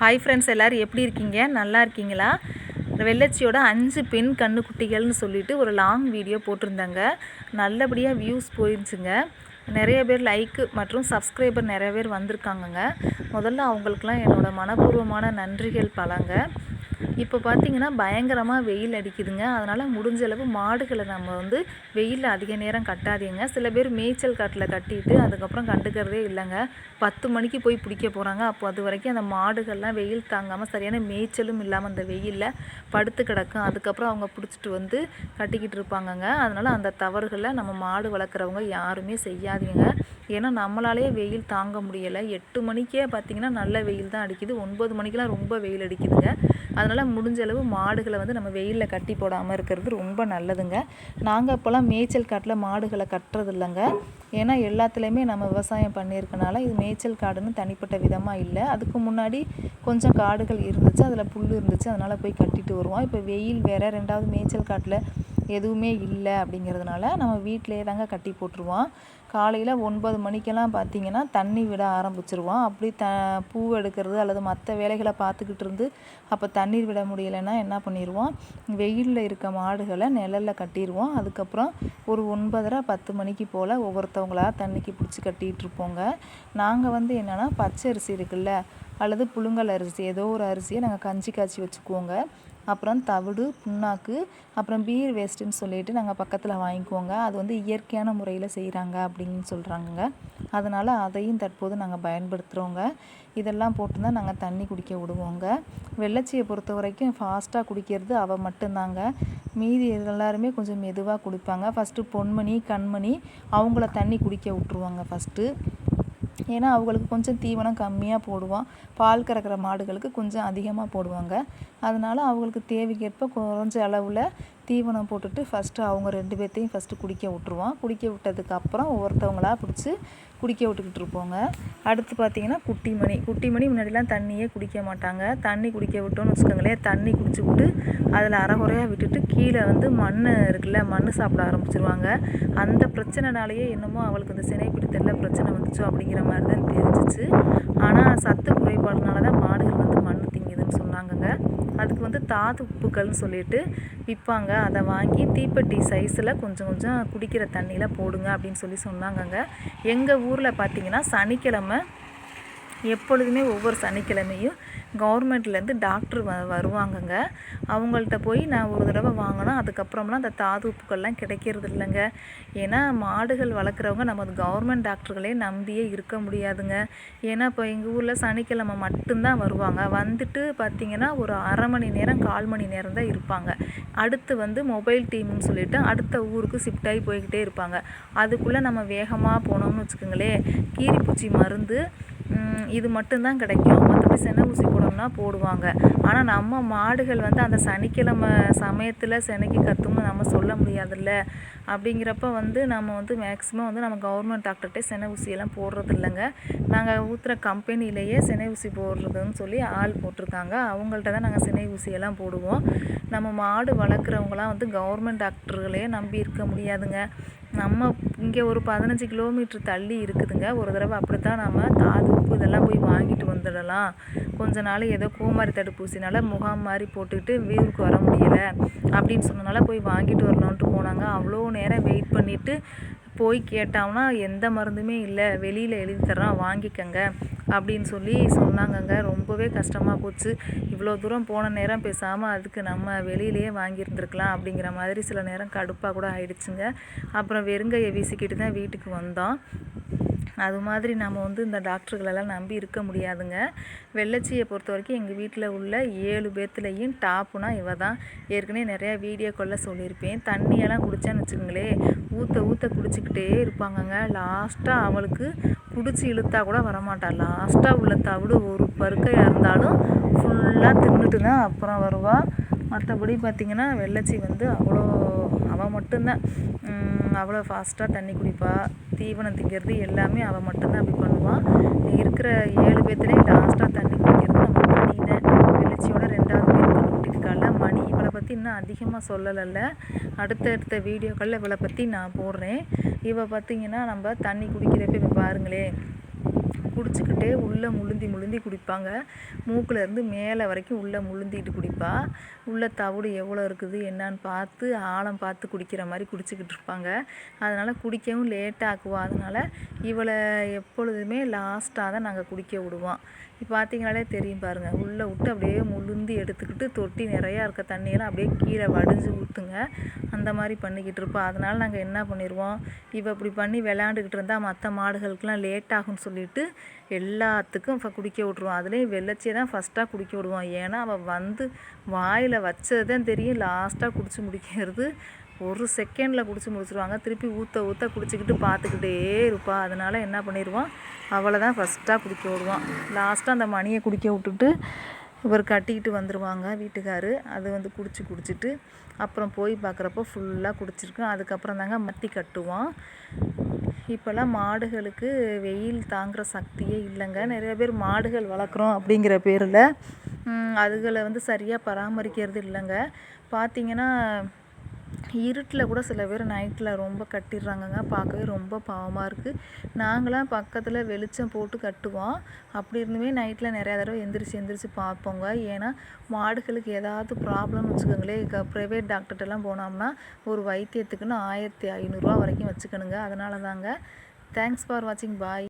Hi friends எல்லோரும் எப்படி இருக்கீங்க? நல்லா இருக்கீங்களா? வெள்ளச்சியோட அஞ்சு பெண் கண்ணுக்குட்டிகள்னு சொல்லிட்டு ஒரு லாங் வீடியோ போட்டிருந்தாங்க. நல்லபடியாக வியூஸ் போயிருச்சுங்க நிறைய பேர் லைக்கு மற்றும் சப்ஸ்கிரைபர் நிறைய பேர் வந்திருக்காங்கங்க. முதல்ல அவங்களுக்குலாம் என்னோடய மனப்பூர்வமான நன்றிகள் பலங்க. இப்போ பார்த்தீங்கன்னா பயங்கரமாக வெயில் அடிக்குதுங்க. அதனால் முடிஞ்ச அளவு மாடுகளை நம்ம வந்து வெயிலில் அதிக நேரம் கட்டாதீங்க. சில பேர் மேய்ச்சல் காட்டில் கட்டிட்டு அதுக்கப்புறம் கண்டுக்கிறதே இல்லைங்க. பத்து மணிக்கு போய் பிடிக்க போகிறாங்க அப்போ அது வரைக்கும் அந்த மாடுகள்லாம் வெயில் தாங்காமல் சரியான மேய்ச்சலும் இல்லாமல் அந்த வெயிலில் படுத்து கிடக்கும். அதுக்கப்புறம் அவங்க பிடிச்சிட்டு வந்து கட்டிக்கிட்டு இருப்பாங்கங்க. அதனால் அந்த தவறுகளை நம்ம மாடு வளர்க்குறவங்க யாருமே செய்யாதீங்க. ஏன்னா நம்மளாலேயே வெயில் தாங்க முடியலை. எட்டு மணிக்கே பார்த்திங்கன்னா நல்ல வெயில் தான் அடிக்குது. ஒன்பது மணிக்கெலாம் ரொம்ப வெயில் அடிக்குதுங்க. அதனால் முடிஞ்ச அளவு மாடுகளை வந்து நம்ம வெயிலில் கட்டி போடாமல் இருக்கிறது ரொம்ப நல்லதுங்க. நாங்கள் அப்போல்லாம் மேய்ச்சல் காட்டில் மாடுகளை கட்டுறது இல்லைங்க. ஏன்னா எல்லாத்துலேயுமே நம்ம விவசாயம் பண்ணியிருக்கனால இது மேய்ச்சல் காடுன்னு தனிப்பட்ட விதமாக இல்லை. அதுக்கு முன்னாடி கொஞ்சம் காடுகள் இருந்துச்சு அதில் புல் இருந்துச்சு அதனால் போய் கட்டிட்டு வருவோம். இப்போ வெயில் வேறு ரெண்டாவது மேய்ச்சல் காட்டில் எதுவுமே இல்லை அப்படிங்கிறதுனால நம்ம வீட்டிலே தாங்க கட்டி போட்டுருவோம். காலையில் ஒன்பது மணிக்கெல்லாம் பார்த்திங்கன்னா தண்ணி விட ஆரம்பிச்சிருவோம். அப்படி த பூ எடுக்கிறது அல்லது மற்ற வேலைகளை பார்த்துக்கிட்டு இருந்து அப்போ தண்ணீர் விட முடியலைன்னா என்ன பண்ணிடுவோம் வெயிலில் இருக்க மாடுகளை நிழலில் கட்டிடுவோம் அதுக்கப்புறம் ஒரு ஒன்பதரை பத்து மணிக்கு போல் ஒவ்வொருத்தவங்களா தண்ணிக்கு பிடிச்சி கட்டிகிட்டு இருப்போங்க. நாங்கள் வந்து என்னென்னா பச்சை அரிசி இருக்குல்ல அல்லது புழுங்கல் அரிசி ஏதோ ஒரு அரிசியை நாங்கள் கஞ்சி காய்ச்சி வச்சுக்குவோங்க. அப்புறம் தவிடு புண்ணாக்கு அப்புறம் பீர் வேஸ்ட்டுன்னு சொல்லிட்டு நாங்கள் பக்கத்தில் வாங்கிக்குவோங்க. அது வந்து இயற்கையான முறையில் செய்கிறாங்க அப்படின்னு சொல்கிறாங்க அதனால் அதையும் தற்போது நாங்கள் பயன்படுத்துகிறோங்க இதெல்லாம் போட்டு தான் நாங்கள் தண்ணி குடிக்க விடுவோங்க. வெள்ளச்சியை பொறுத்த வரைக்கும் ஃபாஸ்ட்டாக குடிக்கிறது அவள் மட்டும்தாங்க. மீதி எல்லாருமே கொஞ்சம் மெதுவாக குடிப்பாங்க. ஃபஸ்ட்டு பொன்மணி கண்மணி அவங்கள தண்ணி குடிக்க விட்ருவாங்க ஃபஸ்ட்டு ஏன்னா அவங்களுக்கு கொஞ்சம் தீவனம் கம்மியாக போடுவோம் பால் கறக்கிற மாடுகளுக்கு கொஞ்சம் அதிகமாக போடுவாங்க. அதனால் அவங்களுக்கு தேவைக்கேற்ப குறைஞ்ச அளவில் தீவனம் போட்டுட்டு ஃபஸ்ட்டு அவங்க ரெண்டு பேர்த்தையும் ஃபஸ்ட்டு குடிக்க விட்ருவோம் குடிக்க விட்டதுக்கப்புறம் ஒவ்வொருத்தவங்களா பிடிச்சி குடிக்க விட்டுக்கிட்டு இருப்போங்க அடுத்து பார்த்திங்கன்னா குட்டிமணி. குட்டிமணி முன்னாடிலாம் தண்ணியே குடிக்க மாட்டாங்க. தண்ணி குடிக்க விட்டோன்னு வச்சுக்கோங்களேன் தண்ணி குடிச்சு விட்டு அதில் அறகுறையாக விட்டுட்டு கீழே வந்து மண் இருக்குல்ல மண் சாப்பிட ஆரம்பிச்சிருவாங்க. அந்த பிரச்சனைனாலேயே என்னமோ அவளுக்கு இந்த சினைப்பிடித்தல பிரச்சனை வந்துச்சோ அப்படிங்கிற மாதிரி தான் தெரிஞ்சிச்சு. ஆனால் சத்து குறைபாடுனால தான் மாடுகள் வந்து மண் திங்குதுன்னு சொன்னாங்கங்க. அதுக்கு வந்து தாது உப்புக்கள்னு சொல்லிட்டு விற்பாங்க. அதை வாங்கி தீப்பெட்டி சைஸில் கொஞ்சம் கொஞ்சம் குடிக்கிற தண்ணியில் போடுங்க அப்படின்னு சொல்லி சொன்னாங்கங்க. எங்கள் ஊரில் பார்த்திங்கன்னா சனிக்கிழமை எப்பொழுதுமே ஒவ்வொரு சனிக்கிழமையும் கவர்மெண்ட்லேருந்து டாக்டர் வ வருவாங்கங்க. அவங்கள்ட்ட போய் நான் ஒரு தடவை வாங்கினோம் அதுக்கப்புறம்லாம் அந்த தாது உப்புக்கள்லாம் கிடைக்கிறது இல்லைங்க ஏன்னா மாடுகள் வளர்க்குறவங்க நம்ம கவர்மெண்ட் டாக்டர்களே நம்பியே இருக்க முடியாதுங்க. ஏன்னா இப்போ எங்கள் ஊரில் சனிக்கிழமை மட்டும்தான் வருவாங்க. வந்துட்டு பார்த்திங்கன்னா ஒரு அரை மணி நேரம் கால் மணி நேரம் தான் இருப்பாங்க. அடுத்து வந்து மொபைல் டீம்னு சொல்லிவிட்டு அடுத்த ஊருக்கு ஷிஃப்ட் ஆகி போய்கிட்டே இருப்பாங்க. அதுக்குள்ளே நம்ம வேகமாக போனோம்னு வச்சுக்கோங்களேன் கீரிப்பூச்சி மருந்து இது மட்டும்தான் கிடைக்கும். மற்றபடி செனை ஊசி போடணும்னா போடுவாங்க. ஆனால் நம்ம மாடுகள் வந்து அந்த சனிக்கிழமை சமயத்தில் செனைக்கு கற்றும்னு நம்ம சொல்ல முடியாதுல்ல. அப்படிங்கிறப்ப வந்து நம்ம வந்து மேக்ஸிமம் வந்து நம்ம கவர்மெண்ட் டாக்டர்கிட்டே செனை ஊசியெல்லாம் போடுறது இல்லைங்க நாங்கள் ஊற்றுற கம்பெனிலேயே செனை ஊசி போடுறதுன்னு சொல்லி ஆள் போட்டிருக்காங்க. அவங்கள்ட்ட தான் நாங்கள் சினை ஊசியெல்லாம் போடுவோம். நம்ம மாடு வளர்க்குறவங்களாம் வந்து கவர்மெண்ட் டாக்டர்களே நம்பி இருக்க முடியாதுங்க. நம்ம இங்கே ஒரு பதினஞ்சு கிலோமீட்டர் தள்ளி இருக்குதுங்க. ஒரு தடவை அப்படி தான் நம்ம தாது உப்பு இதெல்லாம் போய் வாங்கிட்டு வந்துடலாம். கொஞ்ச நாள் ஏதோ கோமாரி தடுப்பூசினால் முகாம் மாதிரி போட்டுக்கிட்டு வீருக்கு வர முடியலை. அப்படின்னு சொன்னனால போய் வாங்கிட்டு வரணுன்ட்டு போனாங்க. அவ்வளோ நேரம் வெயிட் பண்ணிவிட்டு போய் கேட்டோம்னா எந்த மருந்துமே இல்லை. வெளியில் எழுதி தர்றோம் வாங்கிக்கங்க அப்படின்னு சொல்லி சொன்னாங்கங்க. ரொம்பவே கஷ்டமாக போச்சு. இவ்வளோ தூரம் போன நேரம் பேசாமல் அதுக்கு நம்ம வெளியிலேயே வாங்கியிருந்துருக்கலாம் அப்படிங்கிற மாதிரி சில நேரம் கடுப்பாக கூட ஆயிடுச்சுங்க. அப்புறம் வெறுங்கையை வீசிக்கிட்டு தான் வீட்டுக்கு வந்தோம். அது மாதிரி நம்ம வந்து இந்த டாக்டர்களெல்லாம் நம்பி இருக்க முடியாதுங்க. வெள்ளச்சியை பொறுத்த வரைக்கும் எங்கள் வீட்டில் உள்ள ஏழு பேர்த்துலேயும் டாப்புனா இவ தான் ஏற்கனவே நிறையா வீடியோக்களில் சொல்லியிருப்பேன். தண்ணியெல்லாம் குடித்தான்னு வச்சுக்கோங்களேன் ஊற்ற ஊற்ற குடிச்சிக்கிட்டே இருப்பாங்கங்க. லாஸ்ட்டாக அவளுக்கு பிடிச்சி இழுத்தா கூட வரமாட்டாள் லாஸ்ட்டாக உள்ள தவிடு ஒரு பருக்கையாக இருந்தாலும் ஃபுல்லாக தின்னுட்டு தான் அப்புறம் வருவாள் மற்றபடி பார்த்திங்கன்னா வெள்ளச்சி வந்து அவ்வளோ அவள் மட்டும்தான். அவ்வளோ ஃபாஸ்ட்டாக தண்ணி குடிப்பாள் தீவனம் திங்கிறது எல்லாமே அவள் மட்டும்தான் அப்படி பண்ணுவாள் இருக்கிற ஏழு பேர்த்துலேயும் லாஸ்ட்டாக தண்ணி குடிக்கிறது நம்ம மணி தான் வெளிச்சியோட ரெண்டாவது பேர் கண்டுபிடிக்கால மணி இவளை பற்றி இன்னும் அதிகமாக சொல்லலைல்ல. அடுத்தடுத்த வீடியோக்களில் இவளை பற்றி நான் போடுறேன். இவள் பார்த்திங்கன்னா நம்ம தண்ணி குடிக்கிறப்ப இப்போ பாருங்களேன் குடிச்சிக்கிட்டே உள்ளே முழுந்தி முழுந்தி குடிப்பாங்க. மூக்கிலேருந்து மேலே வரைக்கும் உள்ளே முழுந்திட்டு குடிப்பா. உள்ளே தவிடு எவ்வளோ இருக்குது என்னான்னு பார்த்து ஆழம் பார்த்து குடிக்கிற மாதிரி குடிச்சிக்கிட்டு இருப்பாங்க. அதனால் குடிக்கவும் லேட்டாக்குவோம் அதனால் இவளை எப்பொழுதுமே லாஸ்ட்டாக தான் நாங்கள் குடிக்க விடுவோம். இப்போ பார்த்தீங்கனாலே தெரியும் பாருங்கள் உள்ளே விட்டு அப்படியே முழுந்தி எடுத்துக்கிட்டு தொட்டி நிறையா இருக்க தண்ணியெல்லாம் அப்படியே கீழே வடிஞ்சு ஊற்றுங்க அந்த மாதிரி பண்ணிக்கிட்டு இருப்போம். அதனால் நாங்கள் என்ன பண்ணிடுவோம் இவள் இப்படி பண்ணி விளையாண்டுக்கிட்டு இருந்தால் மற்ற மாடுகளுக்கெலாம் லேட் ஆகும்னு சொல்லிட்டு எல்லாத்துக்கும் இப்போ குடிக்க விட்ருவோம் அதுலேயும் வெள்ளச்சியை தான் ஃபஸ்ட்டாக குடிக்க விடுவோம் ஏன்னா அவள் வந்து வாயில் வச்சது தான் தெரியும் லாஸ்ட்டாக குடிச்சு முடிக்கிறது ஒரு செகண்டில் குடிச்சு முடிச்சிருவாங்க. திருப்பி ஊற்ற ஊற்ற குடிச்சிக்கிட்டு பார்த்துக்கிட்டே இருப்பா. அதனால் என்ன பண்ணிடுவோம் அவளை தான் ஃபஸ்ட்டாக குடிக்க விடுவோம் லாஸ்ட்டாக அந்த மணியை குடிக்க விட்டுட்டு இவர் கட்டிக்கிட்டு வந்துடுவாங்க வீட்டுக்காரு. அது வந்து குடிச்சு குடிச்சிட்டு அப்புறம் போய் பார்க்குறப்போ ஃபுல்லாக குடிச்சிருக்கோம் அதுக்கப்புறம் தாங்க மத்தி கட்டுவோம் இப்போல்லாம் மாடுகளுக்கு வெயில் தாங்குகிற சக்தியே இல்லைங்க. நிறைய பேர் மாடுகள் வளர்க்குறோம் அப்படிங்கிற பேரில் அதுகளை வந்து சரியாக பராமரிக்கிறது இல்லைங்க. பார்த்திங்கன்னா இருட்டில் கூட சில பேர் நைட்டில் ரொம்ப கட்டிடுறாங்கங்க. பார்க்கவே ரொம்ப பாவமாக இருக்குது நாங்களாம் பக்கத்தில் வெளிச்சம் போட்டு கட்டுவோம். அப்படி இருந்துமே நைட்டில் நிறையா தடவை எந்திரிச்சு எந்திரிச்சு பார்ப்போங்க. ஏன்னா மாடுகளுக்கு ஏதாவது ப்ராப்ளம்னு வச்சுக்கோங்களேன். ப்ரைவேட் டாக்டர்கிட்டலாம் போனோம்னா ஒரு வைத்தியத்துக்குன்னு ஆயிரத்தி ஐநூறுரூவா வரைக்கும் வச்சுக்கணுங்க. அதனால தாங்க தேங்க்ஸ் ஃபார் வாட்சிங் பாய்